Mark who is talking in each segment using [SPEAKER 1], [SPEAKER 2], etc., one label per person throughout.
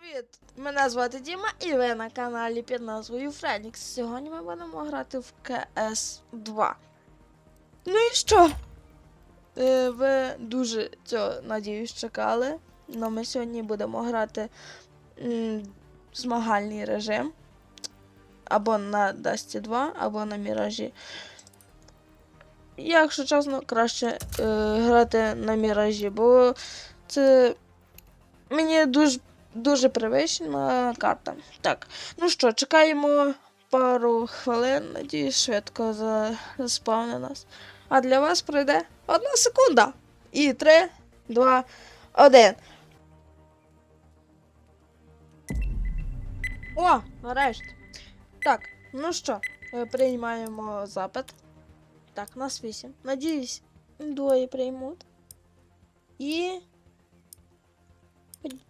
[SPEAKER 1] Привіт! Мене звати Діма і ви на каналі під назвою Френікс. Сьогодні ми будемо грати в КС 2. Ну і що? Е, ви дуже цього, надіюсь, чекали. Но ми сьогодні будемо грати змагальний режим. Або на Dusty 2, або на Міражі. Якщо чесно, краще е, грати на Міражі, бо це мені дуже дуже привична карта. Так, ну що, чекаємо пару хвилин, надіюсь, швидко за- заспавне нас. А для вас пройде одна секунда. І три, два, один. О, нарешті. Так, ну що, е, приймаємо запит. Так, нас вісім. Надіюсь, двоє приймуть. І.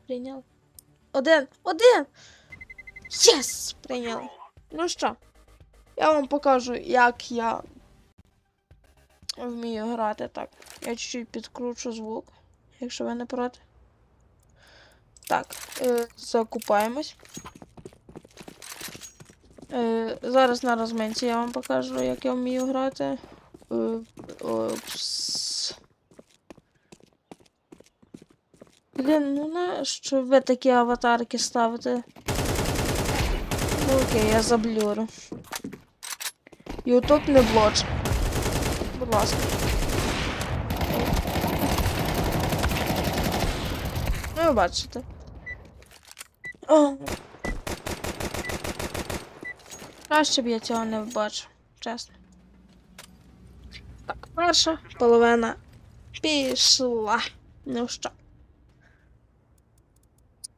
[SPEAKER 1] Прийняли. Один! Один! Єс! Прийняли. Ну що, я вам покажу, як я вмію грати так. Я чуть-чуть підкручу звук, якщо ви не проти. Так, е, закупаємось. Е, зараз на розминці я вам покажу, як я вмію грати. Е, опс. Блін, ну на що ви такі аватарки ставите? Ну окей, я заблюрю. Ютуб не блоч. Будь ласка. Ну, ви бачите. О. Краще б я цього не бачив, чесно. Так, перша половина пішла. Ну що?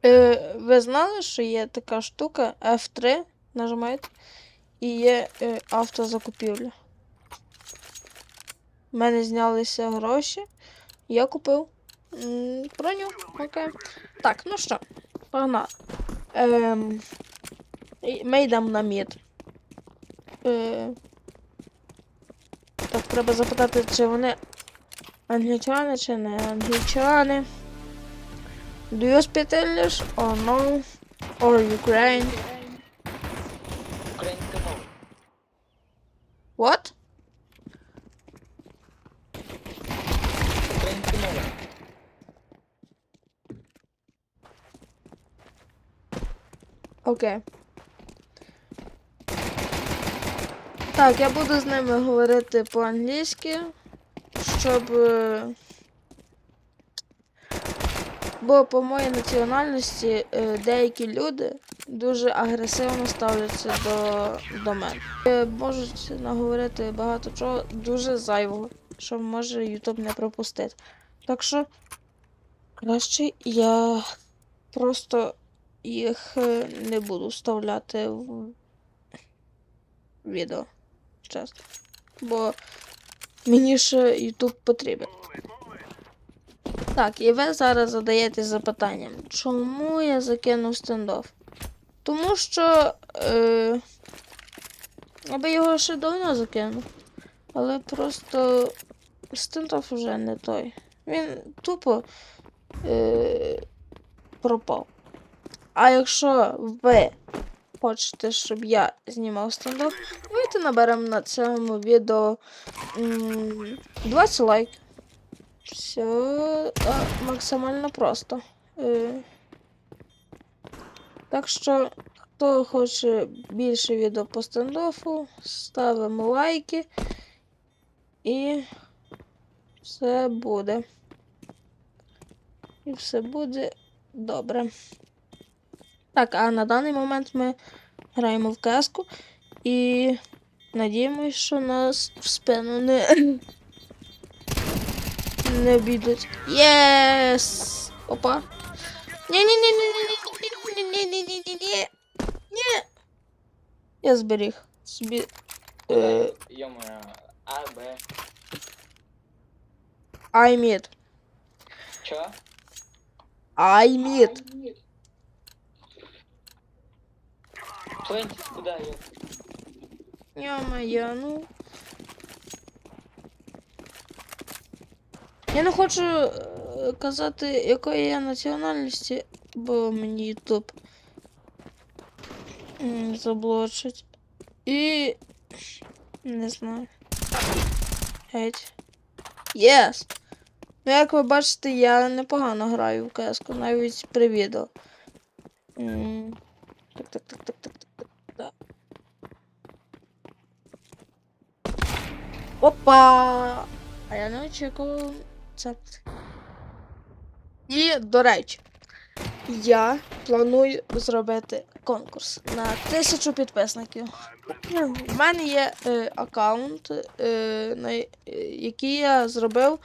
[SPEAKER 1] Е, ви знали, що є така штука F3, нажимаєте, і є е, автозакупівля. У мене знялися гроші, я купив броню. Окей. Так, ну що, погнали. Ем, ми йдемо на мід. Е, так, треба запитати, чи вони англічани, чи не англічани. Do you speak English or no? Or Ukraine?
[SPEAKER 2] Українська мова.
[SPEAKER 1] What?
[SPEAKER 2] Українська мова.
[SPEAKER 1] Окей. Так, я буду з ними говорити по-англійськи, щоб. Бо по моїй національності е, деякі люди дуже агресивно ставляться до, до мене. Е, Можуть наговорити багато чого дуже зайвого, що може YouTube не пропустити. Так що краще я просто їх е, не буду вставляти в відео. Чесно. Бо мені ще YouTube потрібен. Так, і ви зараз задаєте запитанням, чому я закинув стендоф? Тому що. Е, я би його ще давно закинув. Але просто стендоф вже не той. Він тупо е, пропав. А якщо ви хочете, щоб я знімав стендоф, давайте наберемо на цьому відео м, 20 лайків. Все а, максимально просто. Е, так що, хто хоче більше відео по стендофу, ставимо лайки і все буде. І все буде добре. Так, а на даний момент ми граємо в каску і надіємося, що нас в спину не. Не обійдуть. Єс! Опа. Ні-ні-ні-ні-ні-ні-ні-ні-ні-ні-ні. Ні. Я зберіг собі. Е,
[SPEAKER 2] Йома, А, Б.
[SPEAKER 1] I mid.
[SPEAKER 2] Чо?
[SPEAKER 1] I mid.
[SPEAKER 2] Твенті куди я?
[SPEAKER 1] Ё-моё, ну. Я не хочу е, казати, якої я національності, бо мені Ютуб заблочить. І. Не знаю. Геть. Єс! Ну, як ви бачите, я непогано граю в кс навіть при відео. Так, так, так, так, так, так. так. Опа! А я не очікував це. І, до речі, я планую зробити конкурс на тисячу підписників. У мене є е, аккаунт, е, на, е, який я зробив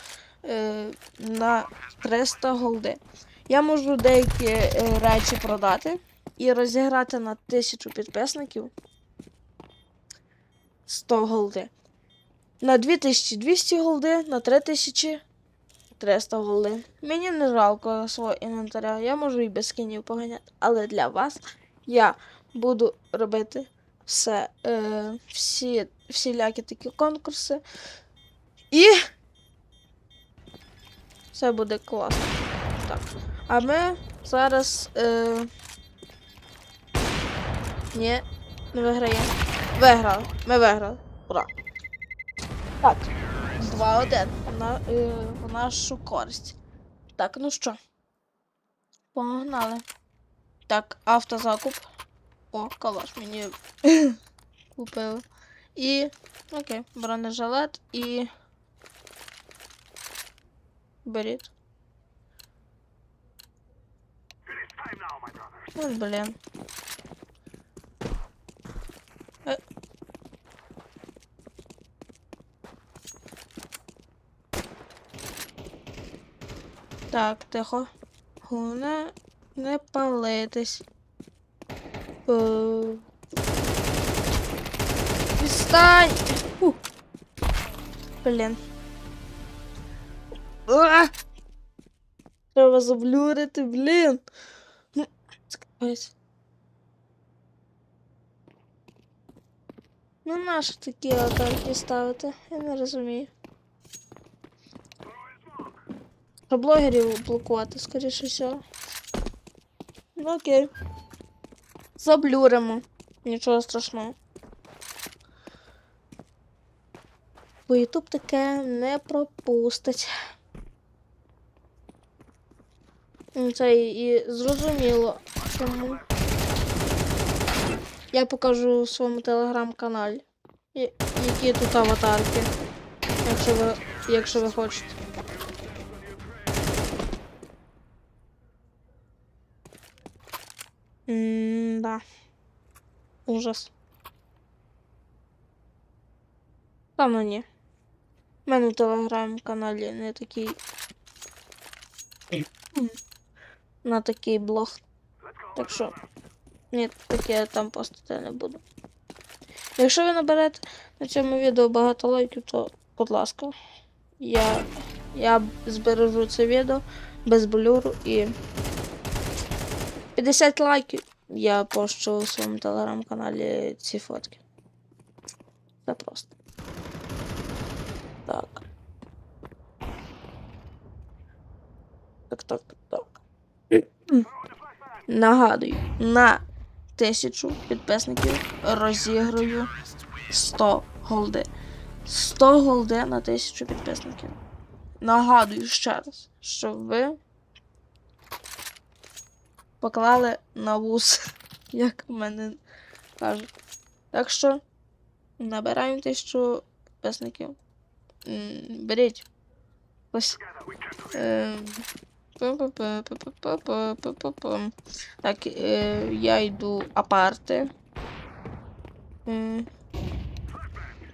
[SPEAKER 1] е, на 300 голди. Я можу деякі е, речі продати і розіграти на 1000 підписників 100 голди. На 2200 голди, на 3300 голди. Мені не жалко свого інвентаря, я можу і без скинів поганяти. Але для вас я буду робити все, е, всі, всілякі такі конкурси. І все буде класно. Так. А ми зараз. Е... Ні, не виграємо. Виграли. Ми виграли. Ура. Так. 2-1 на, е, в нашу користь. Так, ну що? Погнали. Так, автозакуп. О, калаш мені купили. І. Окей, бронежилет і. Беріть. Ой, блін. Е. Так, тихо. Головне не палитись. Відстань! Фу. Блін. А! Треба заблюрити, блін. Ну, капець. Ну нащо такі атаки ставити? Я не розумію. Щоб блогерів блокувати, скоріше всього. Ну окей. Заблюримо. Нічого страшного. Бо Ютуб таке не пропустить. Ну, Це і зрозуміло, чому. Я покажу в своєму телеграм-каналі, які тут аватарки, якщо ви, якщо ви хочете. М-да. Ужас. Та ну ні. У мене в телеграм-каналі не такий. На такий блог. Так що. Ні, таке я там постати не буду. Якщо ви наберете на цьому відео багато лайків, то, будь ласка, я, я збережу це відео без блюру і 50 лайків я пощу у своєму телеграм-каналі ці фотки. Це просто. Так. Так, так, так, так. Нагадую, на тисячу підписників розіграю 100 голди. 100 голди на тисячу підписників. Нагадую ще раз, що ви поклали на вуз, як в мене кажуть. Так що набираємо тисячу підписників. М, Беріть. Ось. Ем, Так, е, я йду апарти.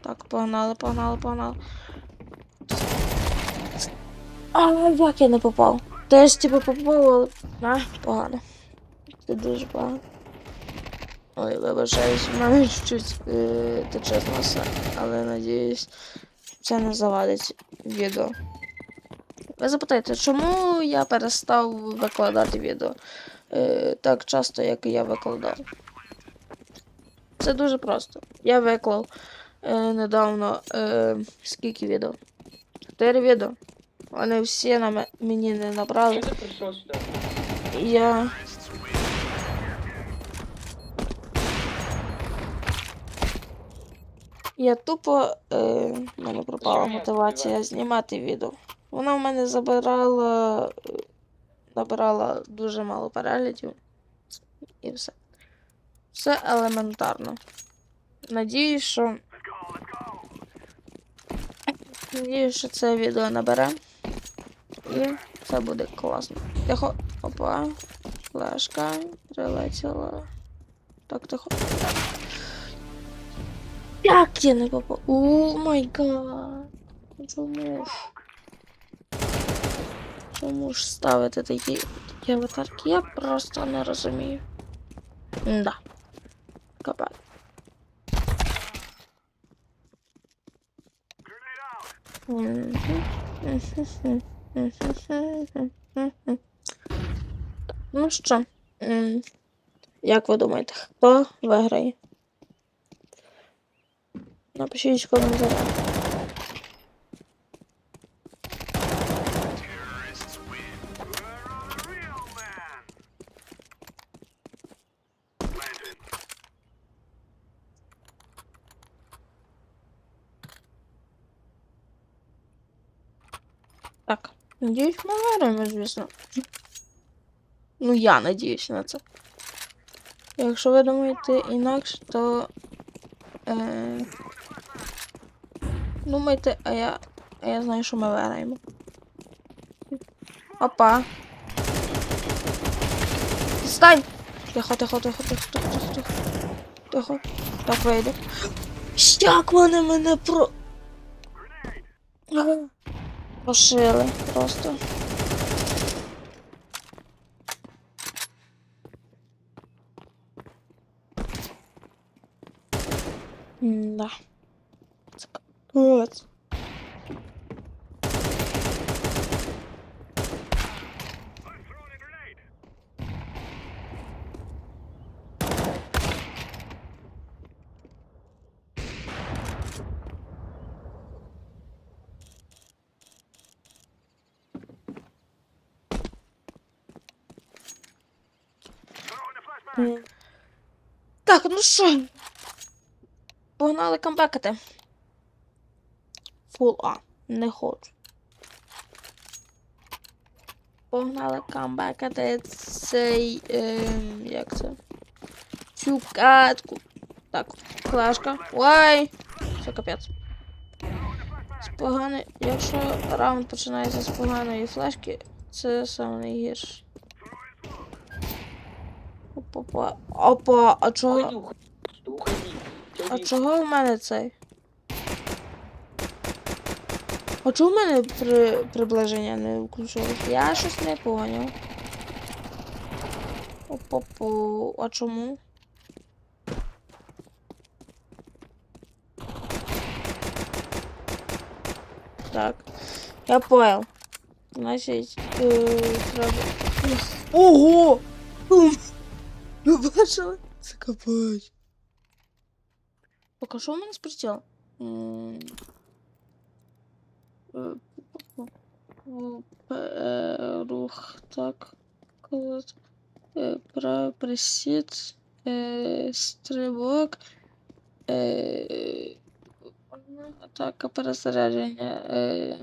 [SPEAKER 1] Так, погнали, погнали, погнали. А, як я не попав? Теж типу попав, але. Погано. Це дуже погано. Ой, вибачаюсь, в мене чуть-чуть е, тече з носа, але надіюсь, це не завадить відео. Ви запитаєте, чому я перестав викладати відео е, так часто, як я викладав? Це дуже просто. Я виклав е, недавно е, скільки відео? Чотири відео. Вони всі на мені не набрали. Я. Я тупо. Е, в мене пропала мотивація знімати відео. Вона в мене забирала. Набирала дуже мало переглядів. І все. Все елементарно. Надіюсь, що. Надіюсь, що це відео набере. І це буде класно. Тихо. Опа. Флешка прилетіла. Так, тихо. Як я не попав? О май гад. Чому ж? Ставити такі, аватарки? Я просто не розумію. Да. Капець. Ну що, як ви думаєте, хто виграє? Напишіть в коментарях. Так, надіюсь, ми виграємо, звісно. Ну, я надіюсь на це. Якщо ви думаєте інакше, то. Е... Думайте, а я. А я знаю, що ми виграємо. Опа. Стань! Тихо, тихо, тихо, тихо, тихо, тихо, тихо. Тихо. Так вийде. Як вони мене про. Ага. Прошили просто. Да. М. Так, ну що? Погнали камбекати. Фул А. Не хочу. Погнали камбекати цей. Ем, як це? Цю катку. Так, флешка. Ой! Все капець. З поганої. Якщо раунд починається з поганої флешки, це саме найгірше. Опа, опа, а чого?
[SPEAKER 2] Уходи.
[SPEAKER 1] А чого в мене цей? А чого в мене при... приближення не включилось? Я щось не поняв. Опа-пу. А чому? Так. Я понял. Значить, е, треба. Ого! Ви бачили? Це капець. Пока що у мене з Рух, так. клас. Е, Правий присід. е, Стрибок. е, Атака перезарядження. е,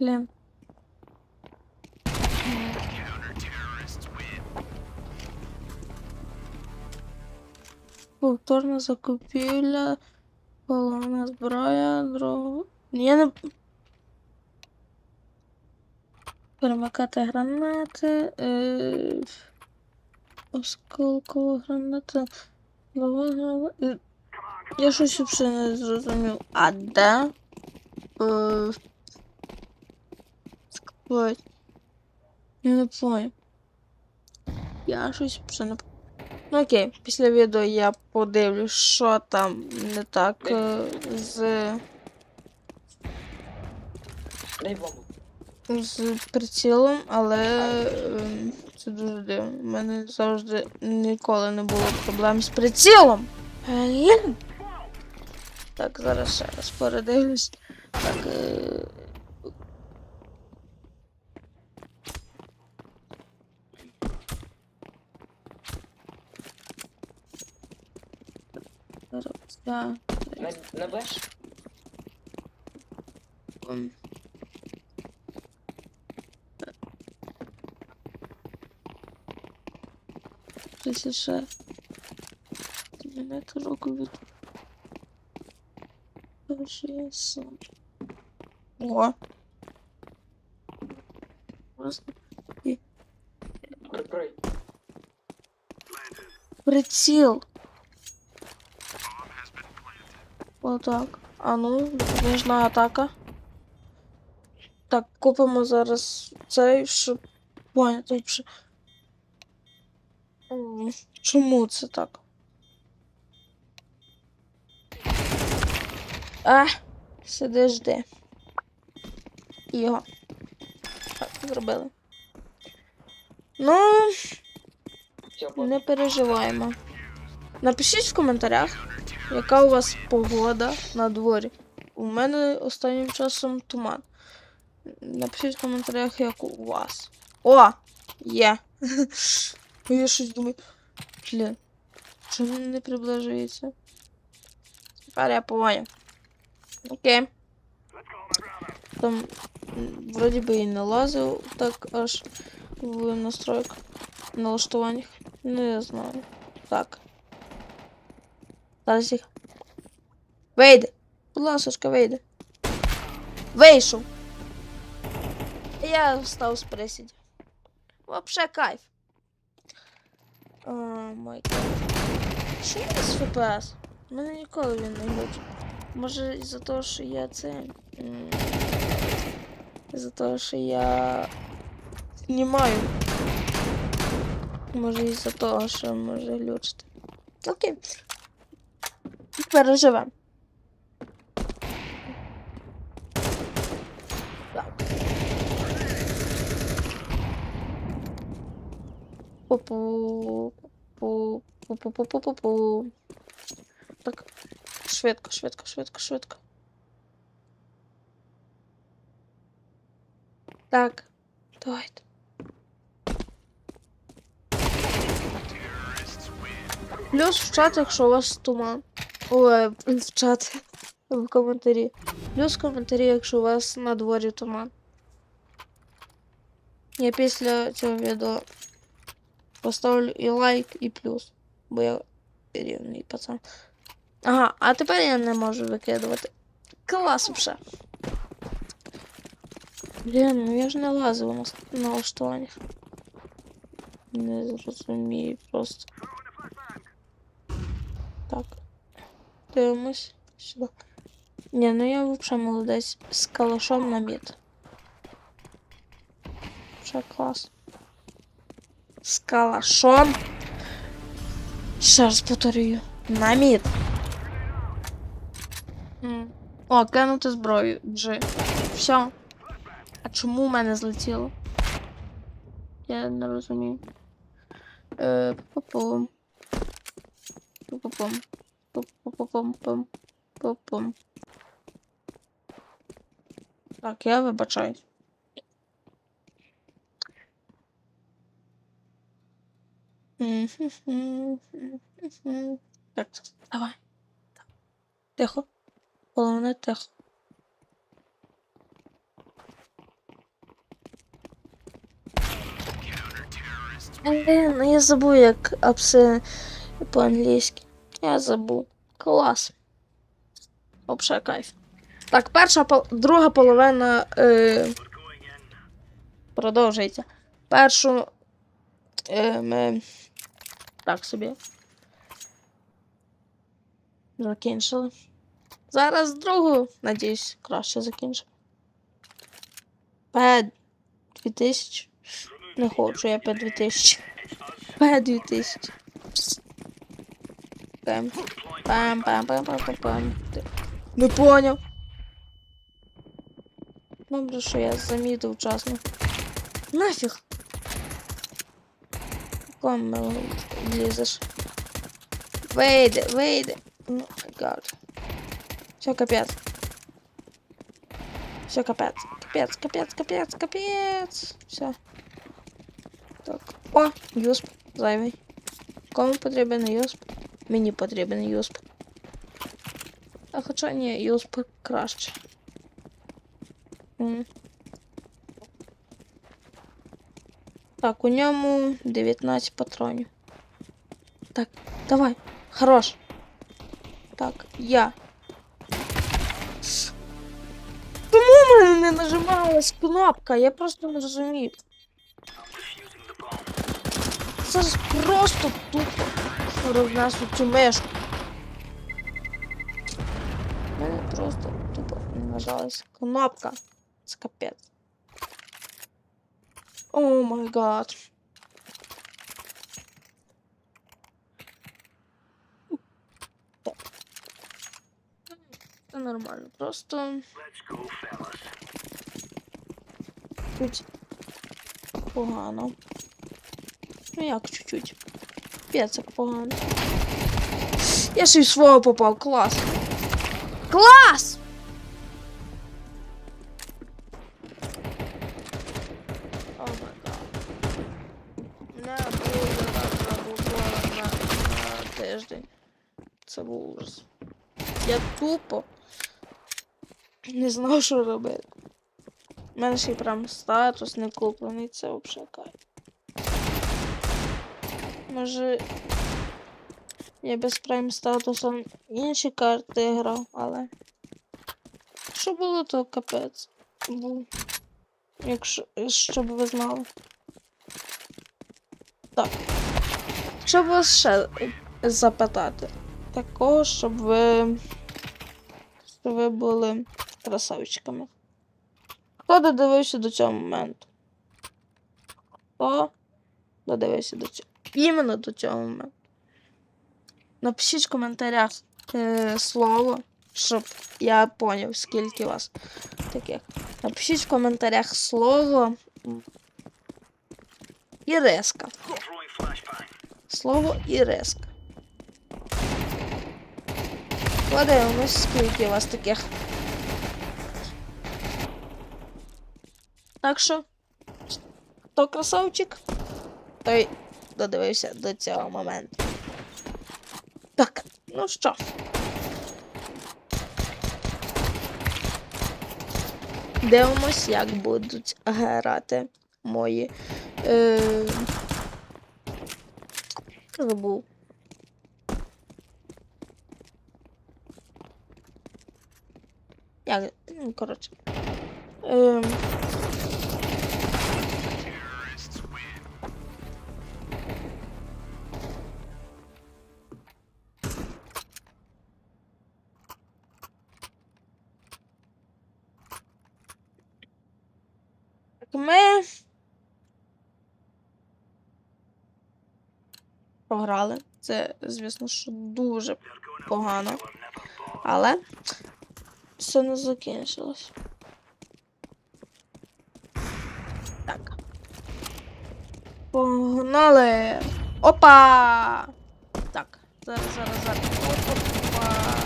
[SPEAKER 1] Блін. Повторна закупівля. Головна зброя, друга. Я не. Перемикати гранати. Е... Осколкова граната. Нова граната. Е, Я щось взагалі не зрозумів. А де? Е... Складь. Я не понял. Я щось взагалі не Ну окей, після відео я подивлюсь, що там не так е, з,
[SPEAKER 2] Дай.
[SPEAKER 1] З прицілом, але ем, це дуже дивно. У мене завжди ніколи не було проблем з прицілом. Так, зараз ще раз передивлюсь. Так. Тридцять ще. Мене року від. Перший сон. О. Просто
[SPEAKER 2] Прикрий.
[SPEAKER 1] приціл. Отак. А ну, нужна атака. Так, купимо зараз цей, щоб поняти Чому це так? А, сиди жди. Його. Так, зробили. Ну, не переживаємо. Напишіть в коментарях, яка у вас погода на дворі. У мене останнім часом туман. Напишіть в коментарях, як у вас. О! Є. Я щось думаю. Блін. Чому він не приближується? Тепер я поняв. Окей. Там м, вроді би і не лазив так аж в настройках, налаштуваннях. Ну, я знаю. Так. Зараз їх. Вийди. Будь ласочка, вийди. Вийшов. Я встав з присіді. Вообще кайф. О, май Що не з ФПС? Мене ніколи він не глючить. Може із-за того, що я це. Із-за того, що я знімаю. Може із-за того, що може глючити. Окей. Переживемо. Пу-пу. Пу. Пу-пу-пу-пу-пу. Так. Швидко, швидко, швидко, швидко. Так. Давайте. Плюс в чат, якщо у вас туман. Ой, в чат. В коментарі. Плюс в коментарі, якщо у вас на дворі туман. Я після цього відео поставлю і лайк, і плюс. Бо я рівний пацан. Ага, а тепер я не можу викидувати. Клас вже. Блін, ну я ж не лазив на с- на налаштуваннях. Не зрозумію просто. Так. Дивимось сюди. Ні, ну я взагалі молодець з калашом на мід. Вже клас. З калашом. Ще раз повторюю. На мід. М. О, кинути зброю. Джи. Все. А чому в мене злетіло? Я не розумію. Е, пу-пу-пум. Пу-пу-пум. Пу-пу-пум-пум. Так, я вибачаюсь. Так, давай. Тихо. Головне тихо. Блін, ну я забув, як апси по-англійськи. Я забув. Клас. Вообще кайф. Так, перша друга половина е, продовжується. Першу е, так собі. Закінчили. Зараз другу, надіюсь, краще закінчимо. П 2000. Не хочу я П 2000. П 2000. Пам. Пам, пам, пам, пам, пам, пам. Не поняв. Добре, що я замітив вчасно. Нафіг. Кому лізеш? Вийди, вийди. Май гад. Все, капець. Все, капець. Капець, капець, капець, капець. Все. Так. О, юсп. Зайвий. Кому потрібен юсп? Мені потрібен юсп. А хоча ні, USP краще. М. Так, у ньому 19 патронів. Так, давай. Хорош. Так, я. Чому в не нажималась кнопка? Я просто не розумію. Це ж просто тупо цю мишку. У мене просто тупо не нажалась кнопка. Це капець. О май гад. Це нормально. Просто. Чуть погано. Ну як чуть-чуть. Як погано. Я ще й свого попав. Клас. Клас! Був ужас. Я тупо не знав, що робити. У мене ще й прям статус не куплений, це взагалі кайф. Може. Я без прайм статусом інші карти грав, але. Що було, то капець. Був. Якщо щоб ви знали. Так. Щоб вас ще запитати. Такого, щоб ви. Щоб ви були красавчиками. Хто додивився до цього моменту? Хто додивився до цього? Іменно до цього моменту. Напишіть в коментарях е, слово, щоб я поняв, скільки вас таких. Напишіть в коментарях слово м, Іреска. Слово Іреска. Подивимось, скільки у вас таких. Так що, хто красавчик, той додивився до цього моменту. Так, ну що. Дивимось, як будуть грати мої. Е... Забув. Як? Ну, коротше. Ем... Так ми програли. Це, звісно, що дуже погано. Але все не закінчилось. Так. Погнали! Опа! Так, зараз, зараз, зараз. Опа.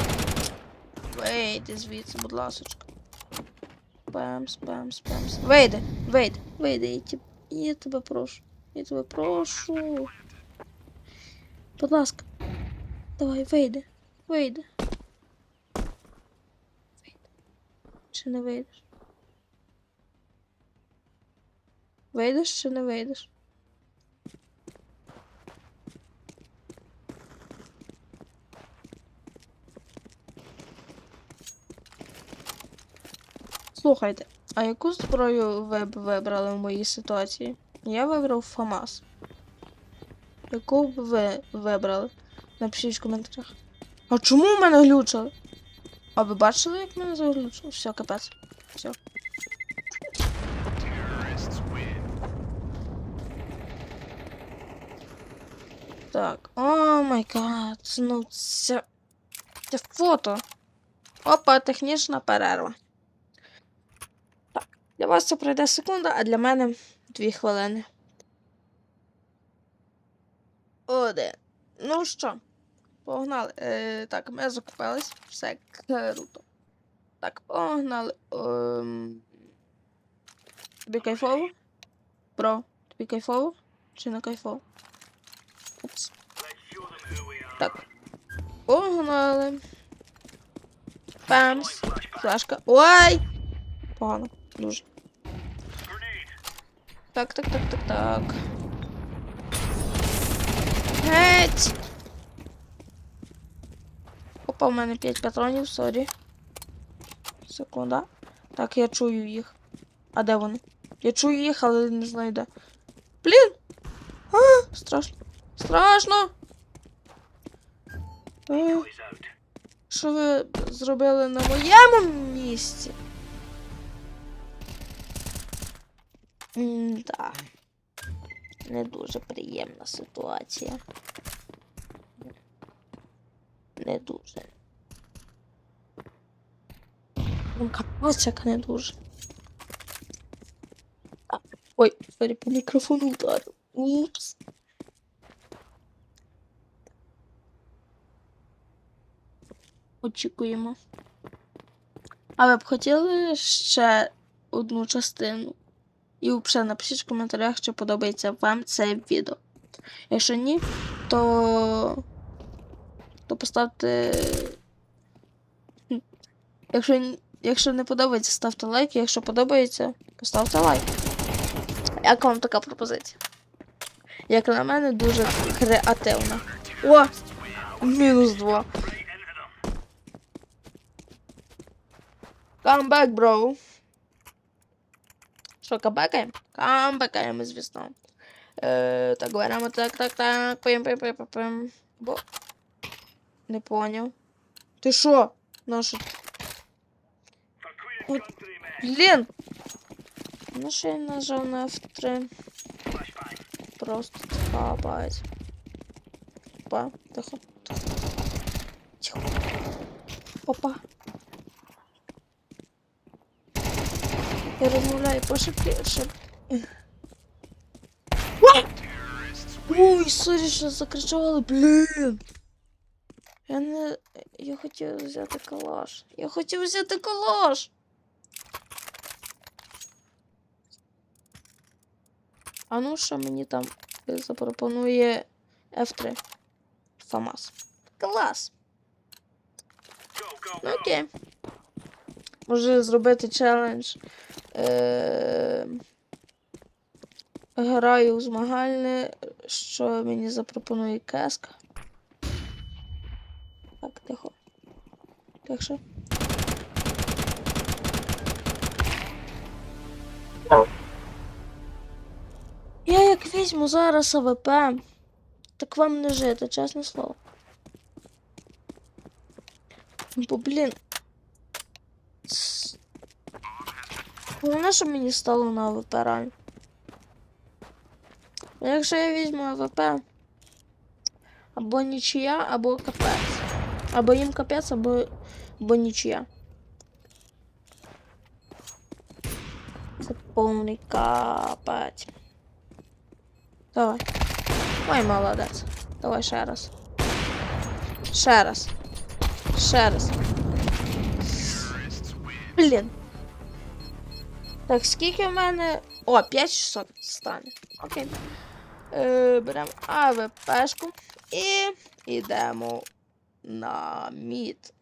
[SPEAKER 1] Вийди звідси, будь ласочка. Спам, спам, спам. спам. Вийди, вийди, вийди, я, тебе, я тебе прошу. Я тебе прошу. Будь ласка. Давай. Вийди. Вийди. Чи не вийдеш? Вийдеш чи не вийдеш? Слухайте, а яку зброю ви б вибрали в моїй ситуації? Я вибрав ФАМАС. Яку б ви вибрали? Напишіть в коментарях. А чому в мене глючили? А ви бачили, як мене заглючило? Все, капець. Все. Так, о май гад, ну це. Це фото. Опа, технічна перерва. Так, для вас це пройде секунда, а для мене дві хвилини. Один. Ну що, погнали. Е, так, ми закупились. Все круто. Так, погнали. Ем... Тобі кайфово? Бро, тобі кайфово? Чи не кайфово? Упс. Так. Погнали. Пемс. Флешка. Ой! Погано. Дуже. Так, так, так, так, так. Геть! Опа, у мене 5 патронів, сорі. Секунда. Так, я чую їх. А де вони? Я чую їх, але не знаю де. Блін! А, страшно. Страшно! Е, Що ви зробили на моєму місці? М-да. Не дуже приємна ситуація. Не дуже. Ну, капець, не дуже. А, Ой, сорі, по мікрофону вдарив. Упс. Очікуємо. А ви б хотіли ще одну частину? І взагалі напишіть в коментарях, чи подобається вам це відео. Якщо ні, то, то поставте. Якщо, якщо не подобається, ставте лайк. Якщо подобається, поставте лайк. Як вам така пропозиція? Як на мене, дуже креативна. О! Мінус два. Back, bro. Що, камбекаємо? Камбекаємо, звісно. Е, так, беремо так, так, так. Пим, пим, пим, пим. Бо... Не поняв. Ти що? Нашу... От... Блін! Ну що я нажав на F3? Просто хапать. Опа, тихо, тихо. Тихо. Опа. Я розмовляю пошепки, щоб... Ой, сорі, що закричали, блін. Я не... Я хотів взяти калаш. Я хотів взяти калаш. А ну що мені там запропонує F3. Фамас. Клас. Ну окей. Може зробити челендж. Е... Граю у змагальне, що мені запропонує кеска. Тихше. Я як візьму зараз АВП, так вам не жити, чесне слово. Бо, блін. с- Головне, щоб мені стало на АВП реально. Бо Якщо я візьму АВП, або нічия, або капець. Або їм капець, або, або нічия. Це повний капець. Давай. Ой, молодець. Давай ще раз. Ще раз. Ще раз. Блін. Так, скільки в мене. О, 5600 стане. Окей. Е, беремо АВПшку і йдемо на мід.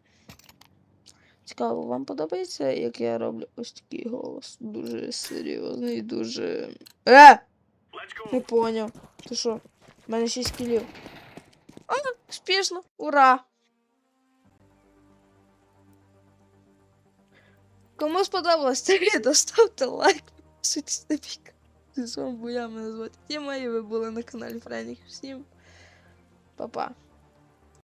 [SPEAKER 1] Цікаво, вам подобається, як я роблю ось такий голос? Дуже серйозний, дуже. Е! Не поняв. Ти що? У мене 6 кілів. А, успішно! Ура! Кому сподобалось це відео, ставте лайк, підписуйтесь на. З вами була мене звати Тіма, і ви були на каналі Френік. Всім па-па.